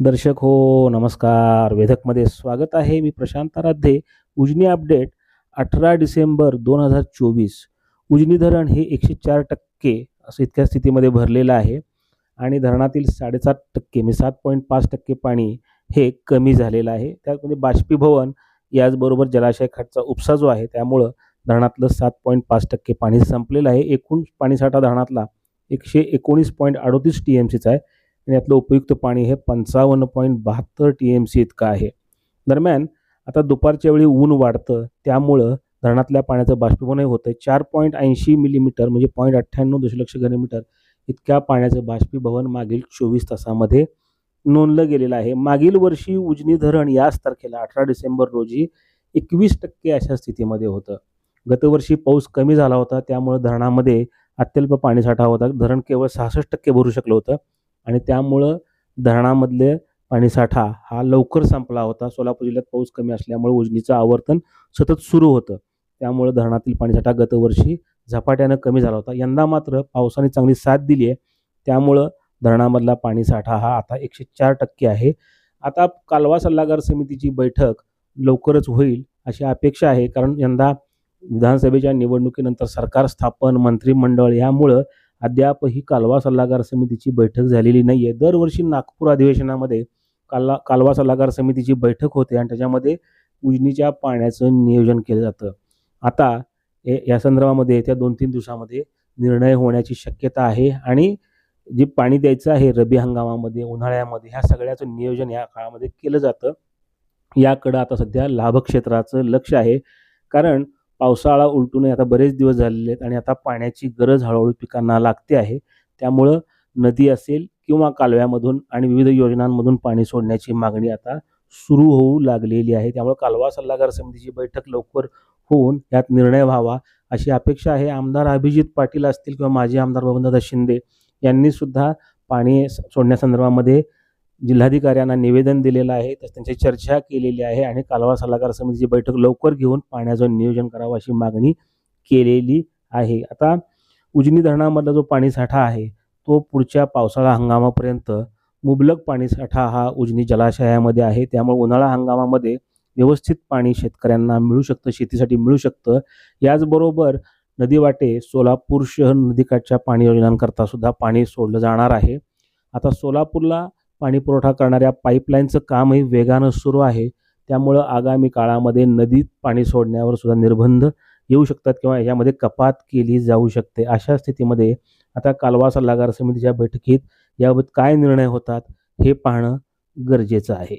दर्शक हो नमस्कार. वेधकमध्ये स्वागत आहे. मी प्रशांत आराध्ये. उजनी अपडेट अठरा डिसेंबर दोन हजार चोवीस. उजनी धरण हे एकशे चार टक्के असं इतक्या स्थितीमध्ये भरलेलं आहे आणि धरणातील साडेसात टक्के म्हणजे सात पॉईंट पाच टक्के पाणी हे कमी झालेलं आहे. त्यामध्ये बाष्पीभवन याचबरोबर जलाशय खाटचा उपसा जो आहे त्यामुळं धरणातलं सात पॉईंट पाच टक्के पाणी संपलेलं आहे. एकूण पाणीसाठा धरणातला एकशे एकोणीस पॉईंट अडोतीस टी एम सीचा आहे. आणि यातलं उपयुक्त पाणी हे पंचावन्न पॉईंट बहात्तर टी एम सी इतकं आहे. दरम्यान आता दुपारच्या वेळी ऊन वाढतं त्यामुळं धरणातल्या पाण्याचं बाष्पीभवनही होतं आहे चार पॉईंट ऐंशी मिलीमीटर म्हणजे पॉईंट अठ्ठ्याण्णव दशलक्ष घनमीटर इतक्या पाण्याचं बाष्पीभवन मागील चोवीस तासामध्ये नोंदलं गेलेलं आहे. मागील वर्षी उजनी धरण याच तारखेला अठरा डिसेंबर रोजी एकवीस टक्के अशा स्थितीमध्ये होतं. गतवर्षी पाऊस कमी झाला होता त्यामुळं धरणामध्ये अत्यल्प पाणीसाठा होता. धरण केवळ सहासष्ट टक्के भरू शकलं होतं. आणि त्यामुळं धरणामधले पाणीसाठा हा लवकर संपला होता. सोलापूर जिल्ह्यात पाऊस कमी असल्यामुळे उजनीचं आवर्तन सतत सुरू होतं. त्यामुळं धरणातील पाणीसाठा गतवर्षी झपाट्यानं कमी झाला होता. यंदा मात्र पावसाने चांगली साथ दिली आहे त्यामुळं धरणामधला पाणीसाठा हा आता एकशे चार टक्के आहे. आता कालवा सल्लागार समितीची बैठक लवकरच होईल अशी अपेक्षा आहे. कारण यंदा विधानसभेच्या निवडणुकीनंतर सरकार स्थापन मंत्रिमंडळ यामुळं अद्याप ही कालवा सल्लागार समितीची बैठक झालेली नाही आहे दरवर्षी नागपूर अधिवेशनामध्ये काला कालवा सल्लागार समितीची बैठक होते आणि त्याच्यामध्ये उजनीच्या पाण्याचं नियोजन केलं जातं. आता ए या संदर्भामध्ये येत्या दोन तीन दिवसामध्ये निर्णय होण्याची शक्यता आहे आणि जे पाणी द्यायचं आहे रब्बी हंगामामध्ये उन्हाळ्यामध्ये ह्या सगळ्याचं नियोजन या काळामध्ये केलं जातं. याकडं आता सध्या लाभक्षेत्राचं लक्ष आहे. कारण पावसाळा उलटून आता बरेच दिवस झालेले आहेत आणि आता पाण्याची गरज हळूहळू पिकांना लागते आहे. त्यामुळं नदी असेल किंवा कालव्यामधून आणि विविध योजनांमधून पाणी सोडण्याची मागणी आता सुरू होऊ लागलेली आहे. त्यामुळे कालवा सल्लागार समितीची बैठक लवकर होऊन यात निर्णय व्हावा अशी अपेक्षा आहे. आमदार अभिजित पाटील असतील किंवा माजी आमदार बबनदादा शिंदे यांनी सुद्धा पाणी सोडण्यासंदर्भामध्ये जिल्हाधिकाऱ्यांना निवेदन दिलेलं आहे तर त्यांची चर्चा केलेली आहे आणि कालवा सल्लागार समितीची बैठक लवकर घेऊन पाण्याचं नियोजन करावं अशी मागणी केलेली आहे. आता उजनी धरणामधला जो पाणीसाठा आहे तो पुढच्या पावसाळा हंगामापर्यंत मुबलक पाणीसाठा हा उजनी जलाशयामध्ये आहे. त्यामुळे उन्हाळा हंगामामध्ये व्यवस्थित पाणी शेतकऱ्यांना मिळू शकतं शेतीसाठी मिळू शकतं. याचबरोबर नदीवाटे सोलापूर शहर नदीकाठच्या पाणी योजनांकरता सुद्धा पाणी सोडलं जाणार आहे. आता सोलापूरला पाणी पुरवठा करणाऱ्या पाईपलाईनचं कामही वेगानं सुरू आहे. त्यामुळं आगामी काळामध्ये नदीत पाणी सोडण्यावर सुद्धा निर्बंध येऊ शकतात किंवा यामध्ये कपात केली जाऊ शकते. अशा स्थितीमध्ये आता कालवा सल्लागार समितीच्या बैठकीत याबाबत काय निर्णय होतात हे पाहणं गरजेचं आहे.